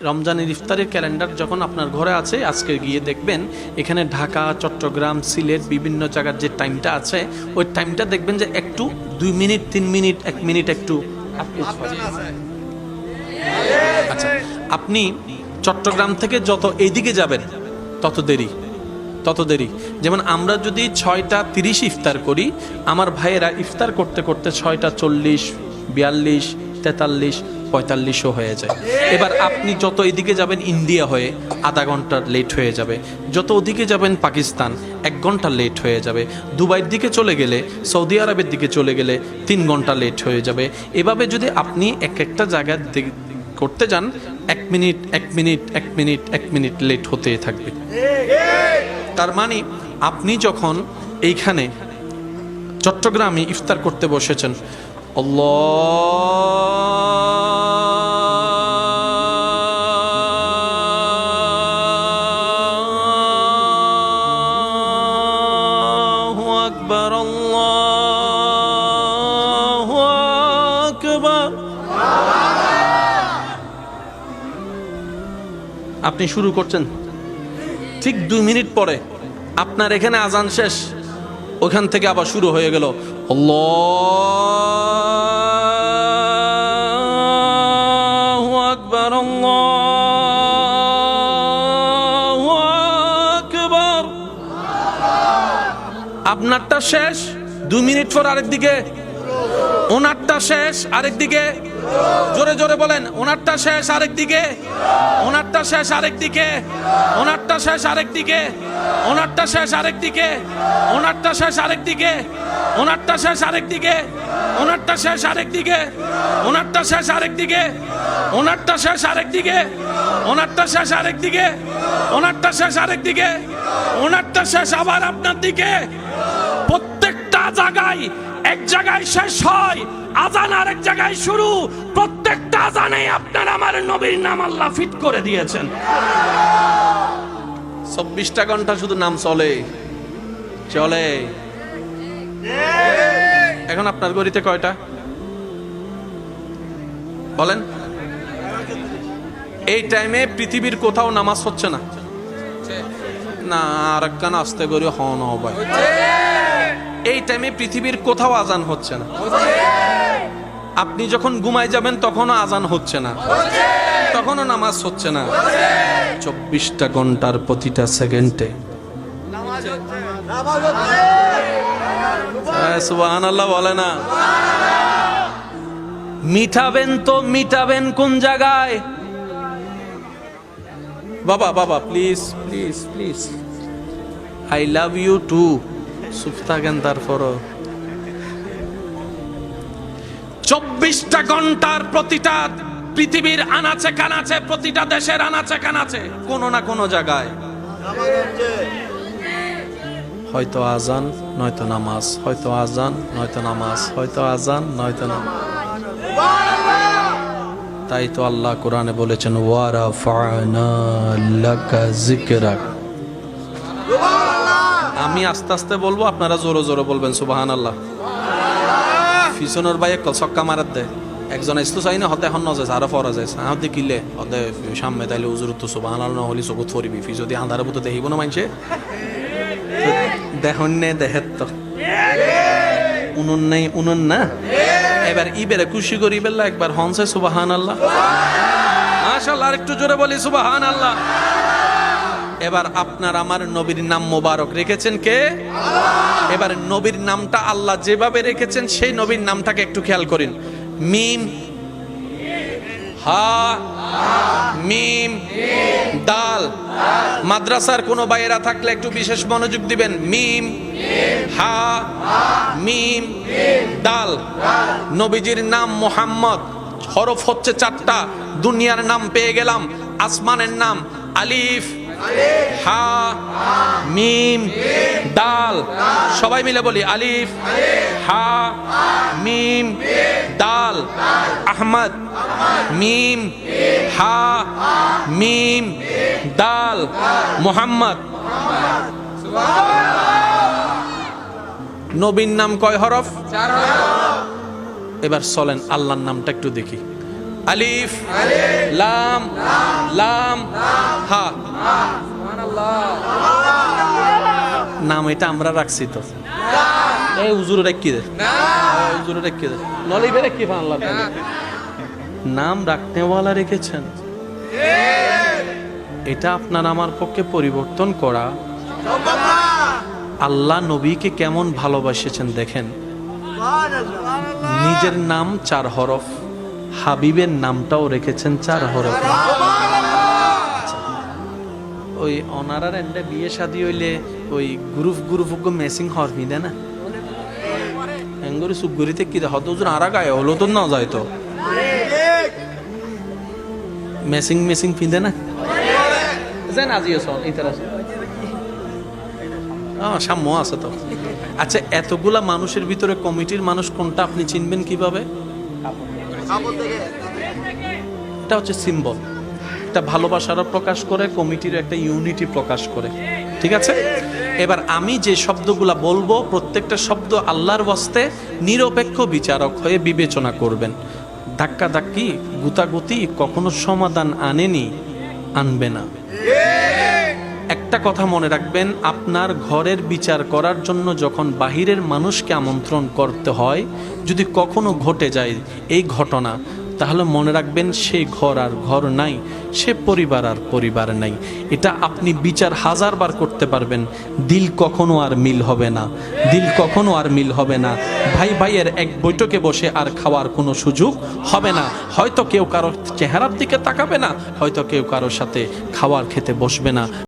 রমজানের ইফতারের ক্যালেন্ডার যখন আপনার ঘরে আছে, আজকে গিয়ে দেখবেন এখানে ঢাকা, চট্টগ্রাম, সিলেট, বিভিন্ন জায়গার যে টাইমটা আছে, ওই টাইমটা দেখবেন যে একটু দুই মিনিট, তিন মিনিট, এক মিনিট একটু আচ্ছা আপনি চট্টগ্রাম থেকে যত এইদিকে যাবেন, তত দেরি তত দেরি। যেমন আমরা যদি ছয়টা তিরিশ ইফতার করি, আমার ভাইয়েরা ইফতার করতে করতে ছয়টা চল্লিশ, বিয়াল্লিশ তেতাল্লিশ, পঁয়তাল্লিশও হয়ে যায়। এবার আপনি যত এদিকে যাবেন ইন্ডিয়া হয়ে, আধা ঘণ্টা লেট হয়ে যাবে। যত ওদিকে যাবেন পাকিস্তান, এক ঘণ্টা লেট হয়ে যাবে। দুবাইয়ের দিকে চলে গেলে, সৌদি আরবের দিকে চলে গেলে, তিন ঘণ্টা লেট হয়ে যাবে। এভাবে যদি আপনি এক একটা জায়গার করতে যান, এক মিনিট এক মিনিট এক মিনিট এক মিনিট লেট হতে থাকবে। তার মানে আপনি যখন এইখানে চট্টগ্রামে ইফতার করতে বসেছেন আল্লাহু আকবার আল্লাহু আকবার আপনি শুরু করছেন। ঠিক দুই মিনিট পরে আপনার এখানে আজান শেষ। ওখান থেকে আবার শুরু হয়ে গেল। আকবার আকবার। আপনারটা শেষ, দু মিনিট পর আরেক দিকে ওনারটা শেষ আরেক দিকে জোরে জোরে বলেন ওনারটা শেষ আরেক দিকে ওনারটা শেষ আরেক দিকে ওনারটা শেষ আরেক দিকে ওনারটা শেষ আরেক দিকে ওনারটা শেষ আরেক দিকে ওনারটা শেষ আরেক দিকে ওনারটা শেষ আরেক দিকে ওনারটা শেষ আরেক দিকে ওনারটা শেষ আরেক দিকে ওনারটা শেষ আরেক দিকে ওনারটা শেষ আরেক দিকে ওনারটা শেষ আবার আপনার দিকে প্রত্যেকটা জায়গায় এক জায়গায় শেষ হয়, আজান আর এক জায়গায় শুরু। প্রত্যেকটা আজানে আপনার আমার নবীর নাম আল্লাহ ফিট করে দিয়েছেন। চব্বিশটা ঘণ্টা শুধু নাম চলে। চলে। এখন আপনার গড়িতে কয়টা? বলেন। এই টাইমে পৃথিবীর কোথাও নামাজ হচ্ছে না। না আর একখান আসতে করি হন হবে। এই টাইমে পৃথিবীর কোথাও আজান হচ্ছে না। আপনি যখন ঘুমায় যাবেন তখনও আজান হচ্ছে না। তখনও নামাজ হচ্ছে না। চব্বিশটা ঘণ্টার প্রতিটা সেকেন্ডে। বলে না। মিঠাবেন তো মিটাবেন কোন জায়গায়? বাবা বাবা please please please I love you too চুপ থাকেন তারপরও। চব্বিশটা ঘণ্টার প্রতিটা পৃথিবীর আনাচে কানাচে প্রতিটা দেশের আনাচে কানাচে কোনো না কোনো জায়গায়। হয়তো আজান নয়তো নামাজ হয়তো আজান নয়তো নামাজ হয়তো আজান নয়তো নামাজ। তাই তো আল্লাহ কোরআনে বলেছেন ওয়ারা ফানা লাকা যিকরাক। আমি আস্তে আস্তে বলব, আপনারা জোরে জোরে বলবেন সুবাহান আল্লাহ পিছনের বাইক ছক্কা মারার দে। একজন আসলো চাই না, হতে এখন নজে আরও ফরা যায় আহ দেখিলে হতে সামনে তাইলে উজুর তো সুবাহান আল্লাহ নহলি চকুত ফরিবি। ফি যদি আন্ধারে বুতো দেখিব না মানছে নে দেহের তো। উনুন নেই, উনুন না। এবার ইবেরে খুশি করি বেলা একবার হনসে সুবাহান আল্লাহ মাশাআল্লাহ, আরেকটু জোরে বলি সুবাহান আল্লাহ এবার আপনার আমার নবীর নাম মোবারক রেখেছেন কে? এবার নবীর নামটা আল্লাহ যেভাবে রেখেছেন সেই নবীর নামটাকে একটু খেয়াল করেন। মিম হা মিম দাল। মাদ্রাসার কোনো বাইরা থাকলে একটু বিশেষ মনোযোগ দিবেন। মিম হা মিম দাল। নবীজির নাম মোহাম্মদ। হরফ হচ্ছে চারটা। দুনিয়ার নাম পেয়ে গেলাম। আসমানের নাম আলিফ। হা মিম দাল। সবাই মিলে বলি আলিফ হা মিম দাল। আহমদ, মিম হা মিম দাল। মোহাম্মদ। নবীর নাম কয় হরফ? এবার চলেন আল্লাহর নামটা একটু দেখি। আলিফ, লাম লাম, হা। নাম এটা আমরা রাখছি তো। এই কি আল্লাহ নাম রাখনেওয়ালা রেখেছেন। এটা আপনার আমার পক্ষে পরিবর্তন করা। আল্লাহ নবীকে কেমন ভালোবাসেছেন দেখেন। নিজের নাম চার হরফ। হাবিবের নামটাও রেখেছেন চার হরফ। ওই অনারার এন্ডে বিয়ে শাদি হইলে ওই গ্রুপ গ্রুপ মেসিং হর মিদে না? এঙ্গুরি সুগুরিতে কি হত ওজন আরা গায়ে হলো তো না যায় তো। মেসিং মেসিং পিঁধে না? যেন আজিও সন ইতারা সাম্য আছে তো। আচ্ছা এতগুলা মানুষের ভিতরে কমিটির মানুষ কোনটা আপনি চিনবেন কীভাবে? এটা হচ্ছে সিম্বল এটা ভালোবাসারও প্রকাশ করে কমিটির একটা ইউনিটি প্রকাশ করে। ঠিক আছে? এবার আমি যে শব্দগুলা বলব প্রত্যেকটা শব্দ আল্লাহর বস্তে নিরপেক্ষ বিচারক হয়ে বিবেচনা করবেন। ধাক্কা ধাক্কি গুতাগুতি কখনো সমাধান আনেনি আনবে না। একটা কথা মনে রাখবেন, আপনার ঘরের বিচার করার জন্য যখন বাহিরের মানুষকে আমন্ত্রণ করতে হয়, যদি কখনো ঘটে যায় এই ঘটনা, তাহলে মনে রাখবেন সেই ঘর আর ঘর নাই, সে পরিবার আর পরিবার নাই। এটা আপনি বিচার হাজারবার করতে পারবেন, দিল কখনো আর মিল হবে না, দিল কখনো আর মিল হবে না। ভাই ভাইয়ের এক বৈঠকে বসে আর খাওয়ার কোনো সুযোগ হবে না। হয়তো কেউ কারও চেহারার দিকে তাকাবে না, হয়তো কেউ কারোর সাথে খাওয়ার খেতে বসবে না।